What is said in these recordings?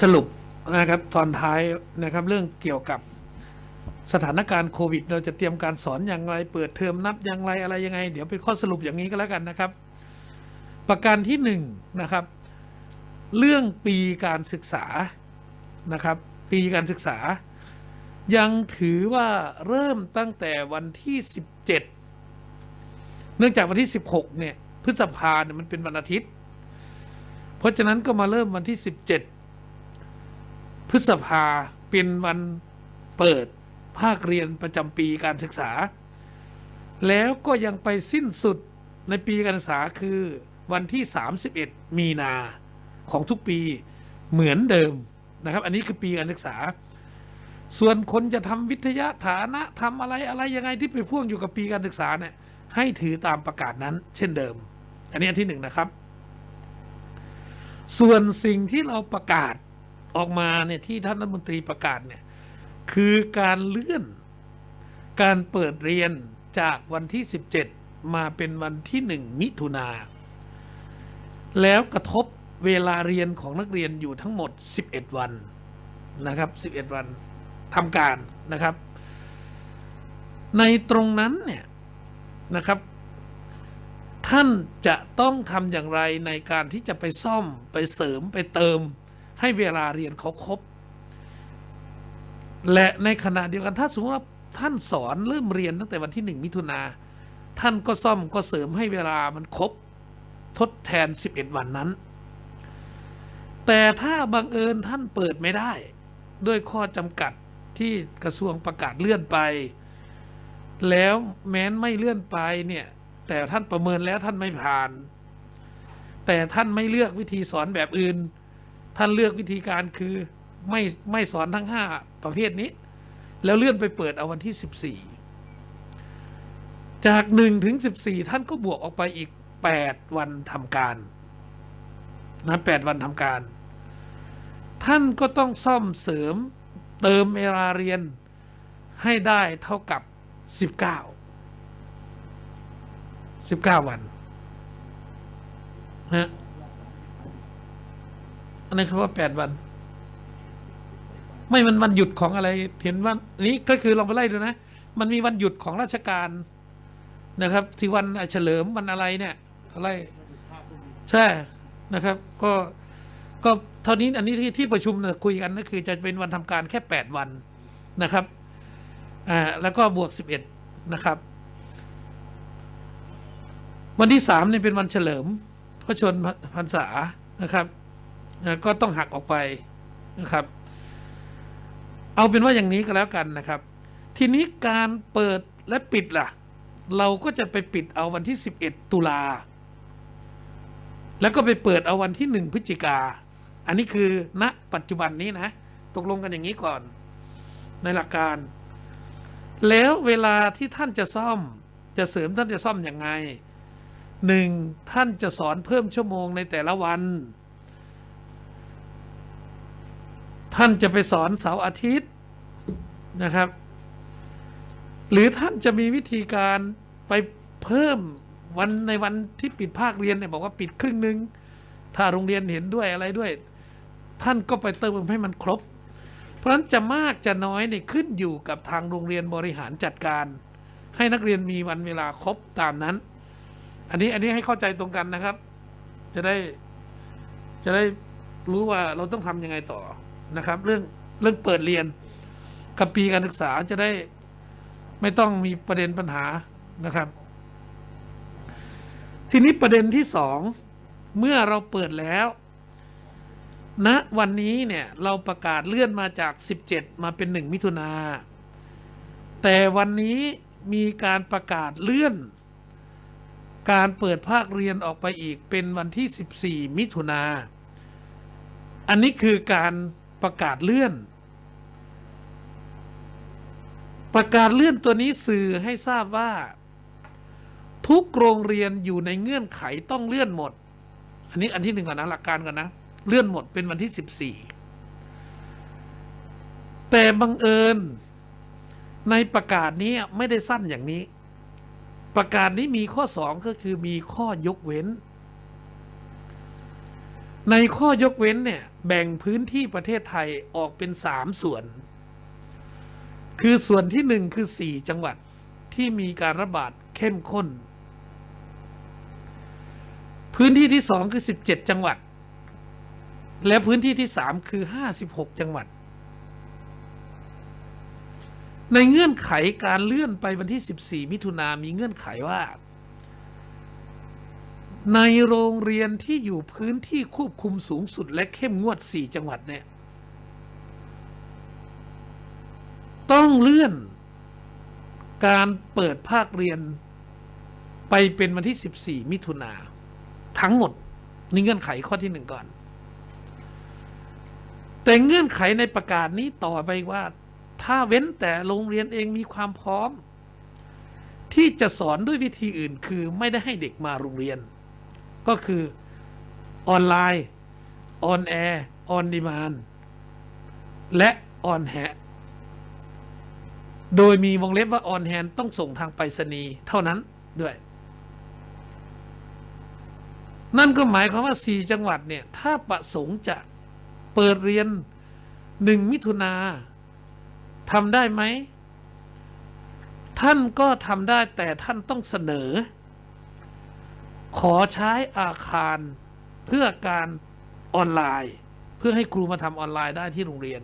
สรุปนะครับตอนท้ายนะครับเรื่องเกี่ยวกับสถานการณ์โควิด เราจะเตรียมการสอนอย่างไร เปิดเทอมนับอย่างไรอะไรยังไง เดี๋ยวเป็นข้อสรุปอย่างนี้ก็แล้วกันนะครับ ประการที่หนึ่งนะครับ เรื่องปีการศึกษานะครับ ปีการศึกษา ยังถือว่าเริ่มตั้งแต่วันที่ 17 เนื่องจากวันที่ 16เนี่ยพฤษภาเนี่ยมันเป็นวันอาทิตย์ เพราะฉะนั้นก็มาเริ่มวันที่ 17 พฤษภาเป็นวันเปิดภาคเรียนประจำปีการศึกษา แล้วก็ยังไปสิ้นสุดในปีการศึกษาคือวันที่ 31 มีนาของทุกปีเหมือนเดิมนะครับ อันนี้คือปีการศึกษา ส่วนคนจะทำวิทยาฐานะทำอะไรอะไรยังไงที่ไปพ่วงอยู่กับปีการศึกษาเนี่ยให้ถือตามประกาศนั้น เช่นเดิม อันนี้อันที่หนึ่งนะครับ ส่วนสิ่งที่เราประกาศ ออกมาเนี่ยที่ท่านรัฐมนตรีประกาศเนี่ยคือการเลื่อนการเปิดเรียนจากวันที่ 17 มาเป็นวันที่ 1 มิถุนา แล้วกระทบเวลาเรียนของนักเรียนอยู่ทั้งหมด 11 วันนะครับ 11 วันทำการนะครับ ในตรงนั้นเนี่ยนะครับ ท่านจะต้องทำอย่างไรในการที่จะไปซ่อมไปเสริมไปเติม ให้เวลาเรียนเขาครบ และในขณะเดียวกันถ้าสมมติว่าท่านสอนเริ่มเรียนตั้งแต่วันที่หนึ่งมิถุนาท่านก็ซ่อมก็เสริมให้เวลามันครบ ทดแทน 11 วันนั้น แต่ถ้าบังเอิญท่านเปิดไม่ได้ ด้วยข้อจำกัดที่กระทรวงประกาศเลื่อนไป แล้วแม้นไม่เลื่อนไปเนี่ย แต่ท่านประเมินแล้วท่านไม่ผ่าน แต่ท่านไม่เลือกวิธีสอนแบบอื่น ท่านเลือกวิธีการคือไม่ไม่สอนทั้งห้าประเภทนี้ แล้วเลื่อนไปเปิดเอาวันที่สิบสี่จากหนึ่งถึงสิบสี่ท่านก็บวกออกไปอีกแปดวันทำการนะแปดวันทำการ ท่านก็ต้องซ่อมเสริมเติมเวลาเรียนให้ได้เท่ากับสิบเก้าสิบเก้าวันนะ อันนี้เขาว่าแปดวัน ไม่มันวันหยุดของอะไร เห็นว่านี้ก็คือลองไปไล่ดูนะ มันมีวันหยุดของราชการนะครับ ที่วันเฉลิมวันอะไรเนี่ย อะไร ใช่นะครับ ก็ก็เท่านี้อันนี้ที่ที่ประชุมนะคุยกันก็คือจะเป็นวันทำการแค่แปดวันนะครับอ่าแล้วก็บวกสิบเอ็ดนะครับ วันที่สามเนี่ยเป็นวันเฉลิมพระชนพรรษานะครับ นะก็ต้องหักออกไปนะครับ เอาเป็นว่าอย่างนี้ก็แล้วกันนะครับ ทีนี้การเปิดและปิดล่ะ เราก็จะไปปิดเอาวันที่ 11 ตุลา แล้วก็ไปเปิดเอาวันที่ 1 พฤศจิกา อันนี้คือณปัจจุบันนี้นะ ตกลงกันอย่างนี้ก่อน ในหลักการ แล้วเวลาที่ท่านจะซ่อม จะเสริมท่านจะซ่อมอยังไงหนึ่งท่านจะสอนเพิ่มชั่วโมงในแต่ละวัน ท่านจะไปสอนเสาร์อาทิตย์นะครับ หรือท่านจะมีวิธีการไปเพิ่มวันในวันที่ปิดภาคเรียนเนี่ยบอกว่าปิดครึ่งหนึ่งถ้าโรงเรียนเห็นด้วยอะไรด้วย ท่านก็ไปเติมให้มันครบ เพราะฉะนั้นจะมากจะน้อยเนี่ยขึ้นอยู่กับทางโรงเรียนบริหารจัดการ ให้นักเรียนมีวันเวลาครบตามนั้น อันนี้อันนี้ให้เข้าใจตรงกันนะครับ จะได้จะได้รู้ว่าเราต้องทำยังไงต่อ นะครับ เรื่องเรื่องเปิดเรียนกับปีการศึกษาจะได้ไม่ต้องมีประเด็นปัญหานะครับ ทีนี้ประเด็นที่สองเมื่อเราเปิดแล้วณวันนี้เนี่ยเราประกาศเลื่อนมาจาก 17 มาเป็น 1 มิถุนาแต่วันนี้มีการประกาศเลื่อน การเปิดภาคเรียนออกไปอีกเป็นวันที่ 14 มิถุนาอันนี้คือการ ประกาศเลื่อน ประกาศเลื่อนตัวนี้สื่อให้ทราบว่า ทุกโรงเรียนอยู่ในเงื่อนไขต้องเลื่อนหมด อันนี้อันที่หนึ่งก่อนนะหลักการก่อนนะ เลื่อนหมดเป็นวันที่14แต่บังเอิญในประกาศนี้ไม่ได้สั้นอย่างนี้ ประกาศนี้มีข้อสองก็คือมีข้อยกเว้น ในข้อยกเว้นเนี่ย แบ่งพื้นที่ประเทศไทยออกเป็นสามส่วน คือส่วนที่หนึ่งคือสี่จังหวัดที่มีการระบาดเข้มข้น พื้นที่ที่สองคือสิบเจ็ดจังหวัด และพื้นที่ที่สามคือห้าสิบหกจังหวัด ในเงื่อนไขการเลื่อนไปวันที่14มิถุนามีเงื่อนไขว่า ในโรงเรียนที่อยู่พื้นที่ควบคุมสูงสุดและเข้มงวด 4 จังหวัดเนี่ย ต้องเลื่อนการเปิดภาคเรียนไปเป็นวันที่ 14 มิถุนาทั้งหมด นี่เงื่อนไขข้อที่หนึ่งก่อน แต่เงื่อนไขในประกาศนี้ต่อไปว่า ถ้าเว้นแต่โรงเรียนเองมีความพร้อม ที่จะสอนด้วยวิธีอื่นคือไม่ได้ให้เด็กมาโรงเรียน ก็คือออนไลน์ออนแอร์ออนดีมานและออนแฮโดยมีวงเล็บว่าออนแฮนต้องส่งทางไปรษณีย์เท่านั้นด้วย นั่นก็หมายความว่า 4 จังหวัดเนี่ย ถ้าประสงค์จะเปิดเรียน 1 มิถุนาทำได้ไหม ท่านก็ทำได้แต่ท่านต้องเสนอ ขอใช้อาคารเพื่อการออนไลน์ เพื่อให้ครูมาทำออนไลน์ได้ที่โรงเรียน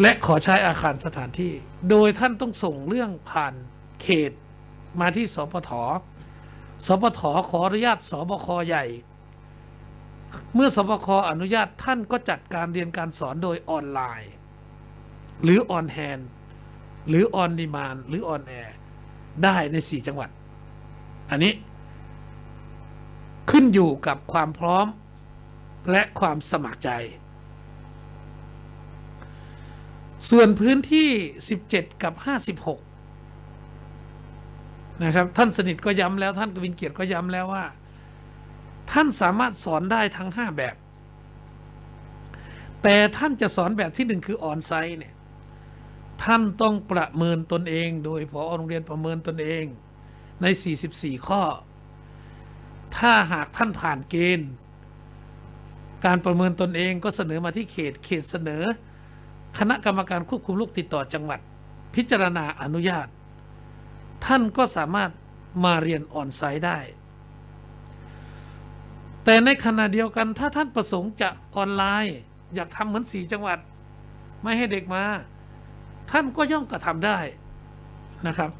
และขอใช้อาคารสถานที่ โดยท่านต้องส่งเรื่องผ่านเขตมาที่สปทสปทขออนุญาตสบคใหญ่ เมื่อสบคอนุญาตท่านก็จัดการเรียนการสอนโดยออนไลน์ หรือออนแฮน หรือออนดีมานหรือออนแอร์ได้ใน 4 จังหวัด อันนี้ ขึ้นอยู่กับความพร้อมและความสมัครใจ ส่วนพื้นที่ 17 กับ 56 นะครับ ท่านสนิทก็ย้ำแล้วท่านกวินเกียรติก็ย้ำแล้วว่า ท่านสามารถสอนได้ทั้ง 5 แบบ แต่ท่านจะสอนแบบที่หนึ่งคือออนไซต์เนี่ย ท่านต้องประเมินตนเอง โดยพอโรงเรียนประเมินตนเองใน 44 ข้อ ถ้าหากท่านผ่านเกณฑ์ การประเมินตนเองก็เสนอมาที่เขต เขตเสนอ คณะกรรมการควบคุมโรคติดต่อจังหวัด พิจารณาอนุญาต ท่านก็สามารถมาเรียนออนไซต์ได้ แต่ในขณะเดียวกันถ้าท่านประสงค์จะออนไลน์ อยากทำเหมือนสีจังหวัด ไม่ให้เด็กมา ท่านก็ย่อมกระทำได้นะครับ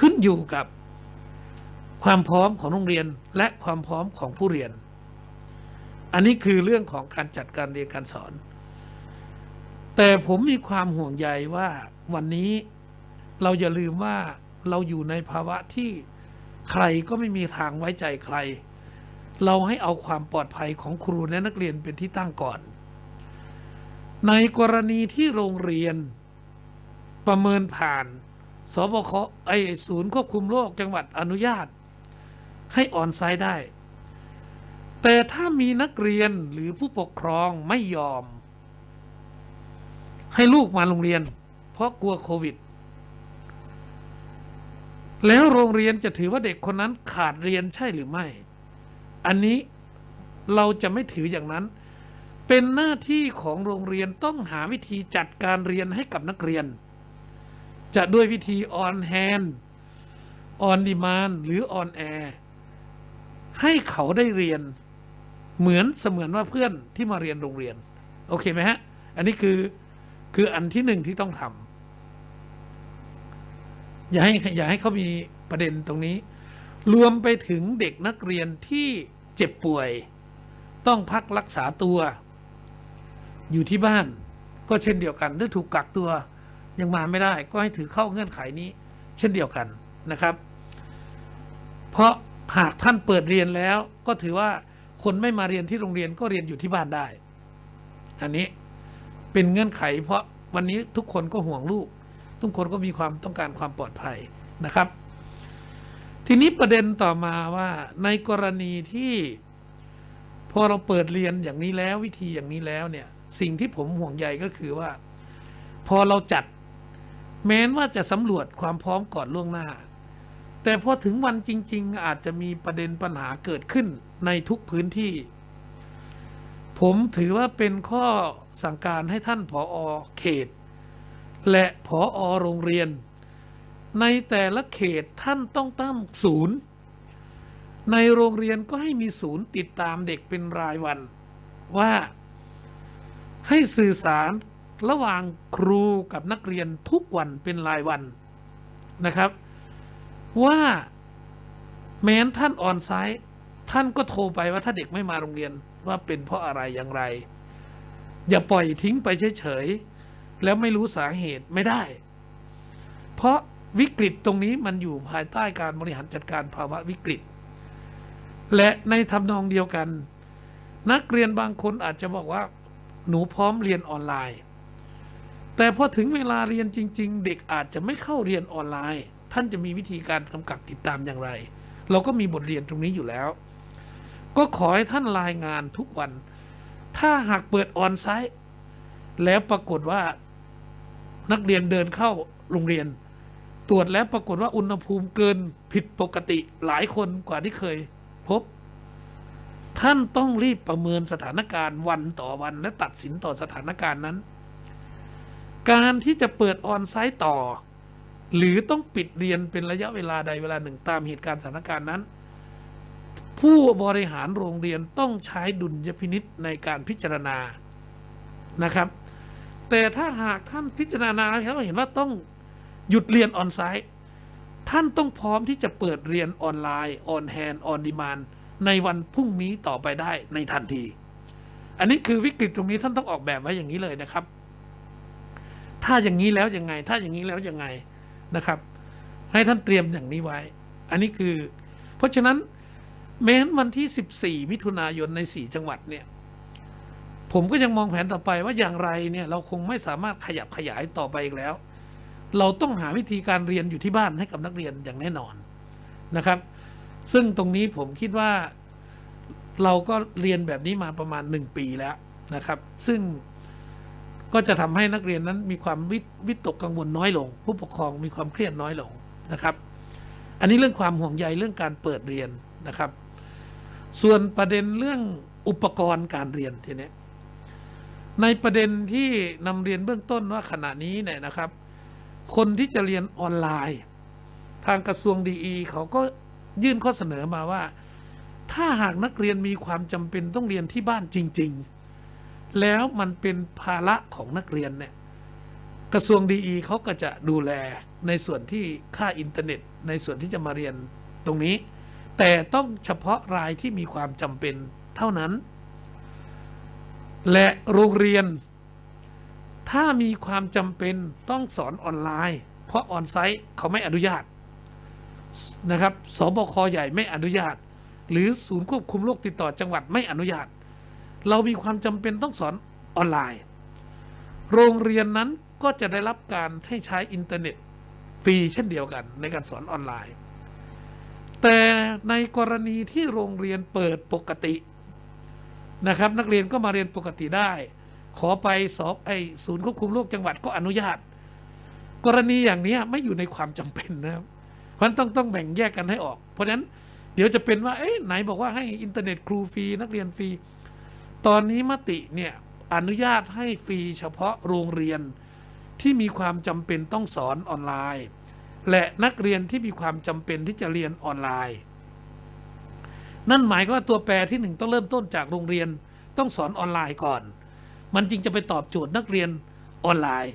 ขึ้นอยู่กับความพร้อมของโรงเรียนและความพร้อมของผู้เรียน อันนี้คือเรื่องของการจัดการเรียนการสอน แต่ผมมีความห่วงใยว่าวันนี้เราอย่าลืมว่าเราอยู่ในภาวะที่ใครก็ไม่มีทางไว้ใจใคร เราให้เอาความปลอดภัยของครูและนักเรียนเป็นที่ตั้งก่อน ในกรณีที่โรงเรียน ประเมินผ่านสบคไอศูนย์ควบคุมโรคจังหวัดอนุญาต ให้ออนไซต์ได้ แต่ถ้ามีนักเรียนหรือผู้ปกครองไม่ยอม ให้ลูกมาโรงเรียน เพราะกลัวโควิด แล้วโรงเรียนจะถือว่าเด็กคนนั้นขาดเรียนใช่หรือไม่ อันนี้เราจะไม่ถืออย่างนั้น เป็นหน้าที่ของโรงเรียนต้องหาวิธีจัดการเรียนให้กับนักเรียน จะด้วยวิธีออนแฮนออนดีมานหรือออนแอร์ให้เขาได้เรียนเหมือนเสมือนว่าเพื่อนที่มาเรียนโรงเรียน โอเคไหมฮะ อันนี้คือคืออันที่หนึ่งที่ต้องทำอย่าให้อย่าให้เขามีประเด็นตรงนี้ รวมไปถึงเด็กนักเรียนที่เจ็บป่วย ต้องพักรักษาตัว อยู่ที่บ้านก็เช่นเดียวกันถ้าถูกกักตัว ยังมาไม่ได้ก็ให้ถือเข้าเงื่อนไขนี้ เช่นเดียวกันนะครับ เพราะหากท่านเปิดเรียนแล้วก็ถือว่าคนไม่มาเรียนที่โรงเรียนก็เรียนอยู่ที่บ้านได้ อันนี้เป็นเงื่อนไข เพราะวันนี้ทุกคนก็ห่วงลูก ทุกคนก็มีความต้องการความปลอดภัยนะครับ ทีนี้ประเด็นต่อมาว่าในกรณีที่พอเราเปิดเรียนอย่างนี้แล้ววิธีอย่างนี้แล้วเนี่ย สิ่งที่ผมห่วงใยก็คือว่า พอเราจัด แม้นว่าจะสำรวจความพร้อมก่อนล่วงหน้า แต่พอถึงวันจริง ๆ อาจจะมีประเด็นปัญหาเกิดขึ้นในทุกพื้นที่ ผมถือว่าเป็นข้อสั่งการให้ท่านผออเขต และผออโรงเรียน ในแต่ละเขตท่านต้องตั้งศูนย์ ในโรงเรียนก็ให้มีศูนย์ติดตามเด็กเป็นรายวันว่าให้สื่อสาร ระหว่างครูกับนักเรียนทุกวันเป็นรายวันนะครับ ว่าแม้นท่านออนไซต์ท่านก็โทรไปว่าถ้าเด็กไม่มาโรงเรียนว่าเป็นเพราะอะไรอย่างไร อย่าปล่อยทิ้งไปเฉยๆแล้วไม่รู้สาเหตุไม่ได้ เพราะวิกฤตตรงนี้มันอยู่ภายใต้การบริหารจัดการภาวะวิกฤต และในทำนองเดียวกัน นักเรียนบางคนอาจจะบอกว่า หนูพร้อมเรียนออนไลน์ แต่พอถึงเวลาเรียนจริง ๆ เด็กอาจจะไม่เข้าเรียนออนไลน์ ท่านจะมีวิธีการกำกับติดตามอย่างไร เราก็มีบทเรียนตรงนี้อยู่แล้ว ก็ขอให้ท่านรายงานทุกวัน ถ้าหากเปิดออนไซต์แล้วปรากฏว่านักเรียนเดินเข้าโรงเรียน ตรวจแล้วปรากฏว่าอุณหภูมิเกินผิดปกติหลายคนกว่าที่เคยพบ ท่านต้องรีบประเมินสถานการณ์วันต่อวันและตัดสินต่อสถานการณ์นั้น การที่จะเปิดออนไซต์ต่อ หรือต้องปิดเรียนเป็นระยะเวลาใดเวลาหนึ่งตามเหตุการณ์สถานการณ์นั้น ผู้บริหารโรงเรียนต้องใช้ดุลยพินิษในการพิจารณานะครับ แต่ถ้าหากท่านพิจารณาแล้วเขาเห็นว่าต้องหยุดเรียนออนไซต์ท่านต้องพร้อมที่จะเปิดเรียนออนไลน์ออนแฮนด์ออนดีมานในวันพรุ่งนี้ต่อไปได้ในทันที อันนี้คือวิกฤตตรงนี้ท่านต้องออกแบบไว้อย่างนี้เลยนะครับ ถ้าอย่างนี้แล้วยังไง ถ้าอย่างนี้แล้วยังไงนะครับ ให้ท่านเตรียมอย่างนี้ไว้ อันนี้คือ เพราะฉะนั้นแม้นวันที่ 14 มิถุนายนใน 4 จังหวัดเนี่ยผมก็ยังมองแผนต่อไปว่าอย่างไรเนี่ยเราคงไม่สามารถขยับขยายต่อไปอีกแล้ว เราต้องหาวิธีการเรียนอยู่ที่บ้านให้กับนักเรียนอย่างแน่นอนนะครับ ซึ่งตรงนี้ผมคิดว่าเราก็เรียนแบบนี้มาประมาณหนึ่งปีแล้วนะครับ ซึ่ง ก็จะทำให้นักเรียนนั้นมีความวิวิตกกังวลน้อยลง ผู้ปกครองมีความเครียดน้อยลงนะครับ อันนี้เรื่องความห่วงใยเรื่องการเปิดเรียนนะครับ ส่วนประเด็นเรื่องอุปกรณ์การเรียนทีนี้ในประเด็นที่นำเรียนเบื้องต้นว่าขณะนี้เนี่ยนะครับ คนที่จะเรียนออนไลน์ ทางกระทรวงดีเขาก็ยื่นข้อเสนอมาว่า ถ้าหากนักเรียนมีความจำเป็นต้องเรียนที่บ้านจริง ๆ แล้วมันเป็นภาระของนักเรียนเนี่ยกระทรวงดีเขาก็จะดูแลในส่วนที่ค่าอินเทอร์เน็ต ในส่วนที่จะมาเรียนตรงนี้ แต่ต้องเฉพาะรายที่มีความจำเป็นเท่านั้น และโรงเรียน ถ้ามีความจำเป็นต้องสอนออนไลน์ เพราะออนไซต์เขาไม่อนุญาตนะครับสบคใหญ่ไม่อนุญาต หรือศูนย์ควบคุมโรคติดต่อจังหวัดไม่อนุญาต เรามีความจำเป็นต้องสอนออนไลน์ โรงเรียนนั้นก็จะได้รับการให้ใช้อินเทอร์เน็ตฟรีเช่นเดียวกัน ในการสอนออนไลน์ แต่ในกรณีที่โรงเรียนเปิดปกตินะครับ นักเรียนก็มาเรียนปกติได้ ขอไปสอบไอศูนย์ควบคุมโรคจังหวัดก็อนุญาต กรณีอย่างนี้ไม่อยู่ในความจำเป็นนะครับเพราะฉะนั้นต้องต้องแบ่งแยกกันให้ออก เพราะฉะนั้นเดี๋ยวจะเป็นว่าเอ๊ะไหนบอกว่าให้อินเทอร์เน็ตครูฟรีนักเรียนฟรี ตอนนี้มติเนี่ยอนุญาตให้ฟรีเฉพาะโรงเรียนที่มีความจำเป็นต้องสอนออนไลน์ และนักเรียนที่มีความจำเป็นที่จะเรียนออนไลน์ นั่นหมายความว่าตัวแปรที่หนึ่งต้องเริ่มต้นจากโรงเรียนต้องสอนออนไลน์ก่อน มันจึงจะไปตอบโจทย์นักเรียนออนไลน์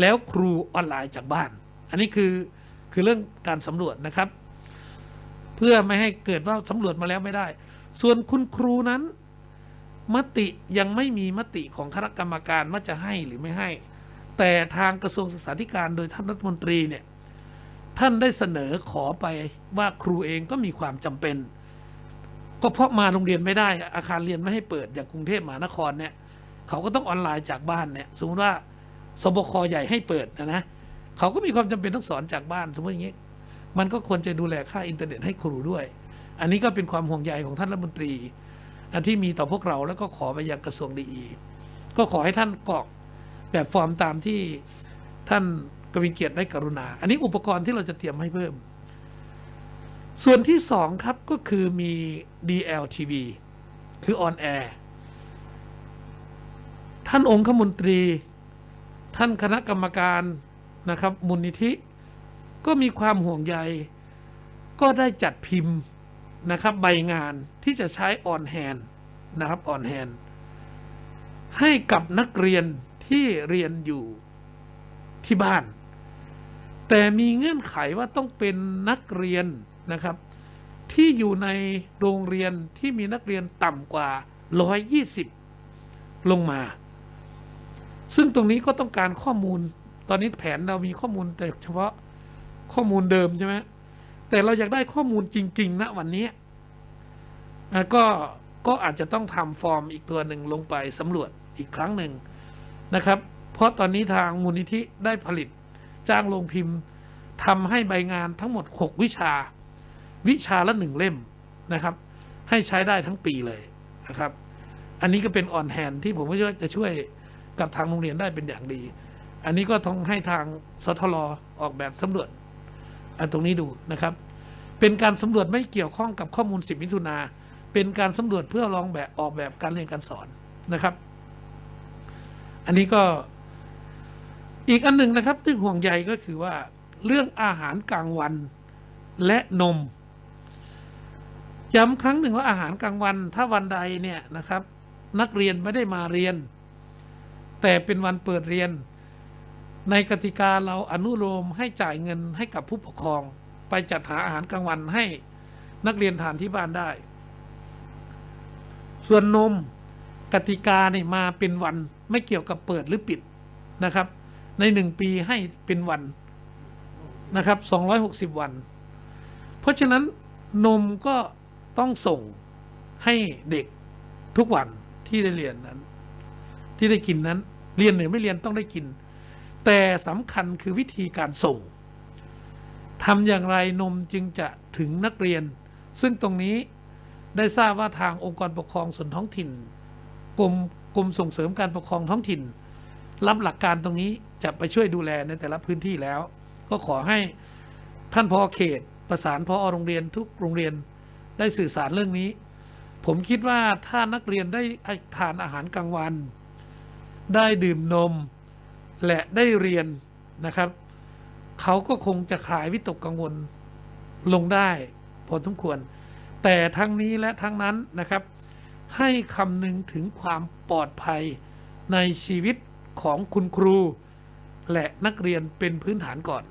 แล้วครูออนไลน์จากบ้าน อันนี้คือคือเรื่องการสำรวจนะครับ เพื่อไม่ให้เกิดว่าสำรวจมาแล้วไม่ได้ ส่วนคุณครูนั้น มติยังไม่มีมติของคณะกรรมการว่าจะให้หรือไม่ให้ แต่ทางกระทรวงศึกษาธิการโดยท่านรัฐมนตรีเนี่ยท่านได้เสนอขอไปว่าครูเองก็มีความจำเป็น ก็เพราะมาโรงเรียนไม่ได้ อาคารเรียนไม่ให้เปิดอย่างกรุงเทพมหานครเนี่ยเขาก็ต้องออนไลน์จากบ้านเนี่ยสมมติว่าสบคใหญ่ให้เปิดนะนะเขาก็มีความจำเป็นต้องสอนจากบ้านสมมติอย่างนี้มันก็ควรจะดูแลค่าอินเทอร์เน็ตให้ครูด้วย อันนี้ก็เป็นความห่วงใยของท่านรัฐมนตรี อันที่มีต่อพวกเราแล้วก็ขอไปยังกระทรวงดีก็ขอให้ท่านกรอกแบบฟอร์มตามที่ท่านกวินเกียรติได้กรุณา อันนี้อุปกรณ์ที่เราจะเตรียมให้เพิ่ม ส่วนที่สองครับก็คือมี DLTV คือออนแอร์ท่านองคมนตรี ท่านคณะกรรมการนะครับมูลนิธิ ก็มีความห่วงใย ก็ได้จัดพิมพ์ นะครับใบงานที่จะใช้ออนแฮนนะครับออนแฮนให้กับนักเรียนที่เรียนอยู่ที่บ้าน แต่มีเงื่อนไขว่าต้องเป็นนักเรียนนะครับ ที่อยู่ในโรงเรียนที่มีนักเรียนต่ำกว่า 120 ลงมา ซึ่งตรงนี้ก็ต้องการข้อมูล ตอนนี้แผนเรามีข้อมูลแต่เฉพาะข้อมูลเดิมใช่ไหม แต่เราอยากได้ข้อมูลจริง ๆ นะ วันนี้ก็ก็อาจจะต้องทำฟอร์มอีกตัวหนึ่งลงไปสำรวจอีกครั้งหนึ่งนะครับ เพราะตอนนี้ทางมูลนิธิได้ผลิตจ้างโรงพิมพ์ทำให้ใบงานทั้งหมด 6 วิชา วิชาละหนึ่งเล่มนะครับ ให้ใช้ได้ทั้งปีเลยนะครับ อันนี้ก็เป็นออนแฮนที่ผมก็ว่าจะช่วยกับทางโรงเรียนได้เป็นอย่างดี อันนี้ก็ต้องให้ทางสทลออกแบบสำรวจ อันตรงนี้ดูนะครับ เป็นการสำรวจไม่เกี่ยวข้องกับข้อมูลสิบมิถุนา เป็นการสำรวจเพื่อลองแบบออกแบบการเรียนการสอนนะครับ อันนี้ก็อีกอันหนึ่งนะครับที่ห่วงใยก็คือว่าเรื่องอาหารกลางวันและนม ย้ำครั้งหนึ่งว่าอาหารกลางวัน ถ้าวันใดเนี่ยนะครับ นักเรียนไม่ได้มาเรียน แต่เป็นวันเปิดเรียน ในกติกาเราอนุโลมให้จ่ายเงินให้กับผู้ปกครอง ไปจัดหาอาหารกลางวันให้นักเรียนทานที่บ้านได้ ส่วนนมกติกาเนี่ยมาเป็นวันไม่เกี่ยวกับเปิดหรือปิดนะครับ ในหนึ่งปีให้เป็นวันนะครับ 260 วัน เพราะฉะนั้นนมก็ต้องส่งให้เด็กทุกวันที่ได้เรียนนั้น ที่ได้กินนั้น เรียนหรือไม่เรียนต้องได้กิน แต่สำคัญคือวิธีการส่งทำอย่างไรนมจึงจะถึงนักเรียน ซึ่งตรงนี้ได้ทราบว่าทางองค์กรปกครองส่วนท้องถิ่นกรมกรมส่งเสริมการปกครองท้องถิ่น รับหลักการตรงนี้จะไปช่วยดูแลในแต่ละพื้นที่แล้ว ก็ขอให้ท่านพอเขตประสานพอโรงเรียนทุกโรงเรียนได้สื่อสารเรื่องนี้ ผมคิดว่าถ้านักเรียนได้ทานอาหารกลางวัน ได้ดื่มนม และได้เรียนนะครับ เขาก็คงจะคลายวิตกกังวลลงได้พอสมควร แต่ทั้งนี้และทั้งนั้นนะครับ ให้คำนึงถึงความปลอดภัยในชีวิตของคุณครู และนักเรียนเป็นพื้นฐานก่อน